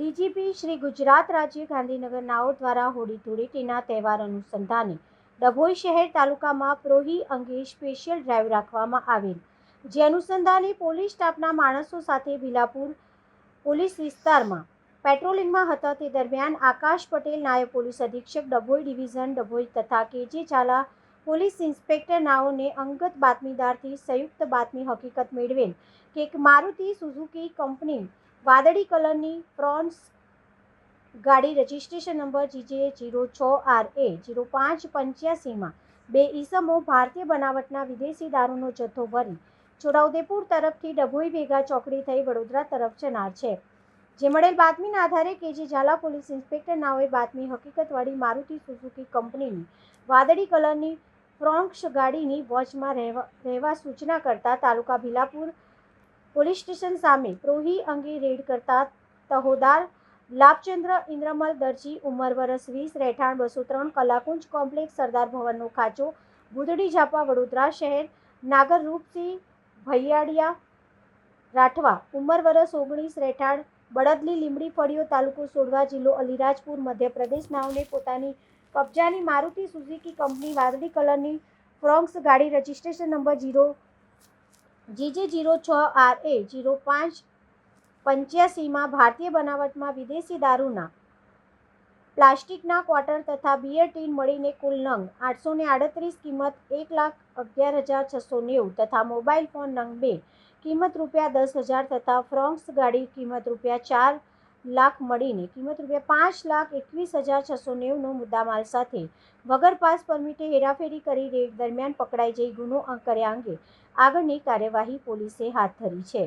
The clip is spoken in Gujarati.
ડીજીપી શ્રી ગુજરાત રાજ્ય ગાંધીનગર નાઓ દ્વારા હોળી ધૂળેટીના તહેવાર અનુસંધાને ડભોઈ શહેર તાલુકામાં પ્રોહી અંગે સ્પેશિયલ ડ્રાઈવ રાખવામાં આવેલ. જે અનુસંધાને પોલીસ સ્ટાફના માણસો સાથે ભીલાપુર પોલીસ વિસ્તારમાં પેટ્રોલિંગમાં હતા. તે દરમિયાન આકાશ પટેલ નાયબ પોલીસ અધિક્ષક, ડભોઈ ડિવિઝન, ડભોઈ તથા કેજે ઝાલા પોલીસ ઇન્સ્પેક્ટર નાઓને અંગત બાતમીદારથી સંયુક્ત બાતમી હકીકત મેળવેલ કે એક મારુતિ સુઝુકી કંપની વાદળી કલરની ફ્રોન્સ ગાડી રજિસ્ટ્રેશન નંબર જીજે જીરો છ આર એ જીરો પાંચ પંચ્યાસીમાં બે ઈસમો ભારતીય બનાવટના વિદેશી દારૂનો જથ્થો ભરી છોટાઉદેપુર તરફથી ડભોઈ ભેગા ચોકડી થઈ વડોદરા તરફ જનાર છે. જે મળેલ બાતમીના આધારે K G Jhala police inspector નાઓએ બાતમી હકીકતવાળી મારુતિ સુઝુકી કંપનીની વાદળી કલરની ફ્રોન્ક્સ ગાડીની વોચમાં રહેવા રહેવા સૂચના કરતા તાલુકા ભીલાપુર પોલીસ સ્ટેશન સામે પ્રોહી અંગે રેડ કરતા તહોદાર લાભચંદ્ર ઇન્દ્રમલ દરજી ઉંમર વરસ વીસ, રહેઠાણ બસો ત્રણ, કલાકુંજ કોમ્પ્લેક્સ, સરદાર ભવનનો ખાચો બુધડી ઝાપા, વડોદરા શહેર, નાગર રૂપસિંહ ભૈયાડિયા, રાઠવા, ઉંમર વરસ ઓગણીસ, રહેઠાણ બળદલી લીમડી ફળિયો તાલુકો સોડવા જિલ્લો અલીરાજપુર, મધ્યપ્રદેશ નાવને પોતાની કબજાની મારુતિ સુઝુકી કંપની વાદળી કલરની ફ્રોન્ક્સ ગાડી, registration number zero GJ zero છ આર એ જીરો પાંચ પંચ્યાસીમાં ભારતીય બનાવટમાં વિદેશી દારૂના પ્લાસ્ટિકના ક્વાર્ટર તથા બિયર ટીન મળીને કુલ નંગ આઠસો ને આડત્રીસ કિંમત એક લાખ અગિયાર હજાર છસો નેવું તથા મોબાઈલ ફોન નંગ બે કિંમત રૂપિયા દસ હજાર તથા ફ્રોન્ક્સ ગાડી કિંમત રૂપિયા ચાર લાખ મળીને કિંમત રૂપિયા પાંચ લાખ એકવીસ હજાર છસો નેવુંનો મુદ્દામાલ સાથે વગર પાસ પરમિટે હેરાફેરી કરી રેડ દરમિયાન પકડાઈ જઈ ગુનો કર્યા અંગે આગળની કાર્યવાહી પોલીસે હાથ ધરી છે.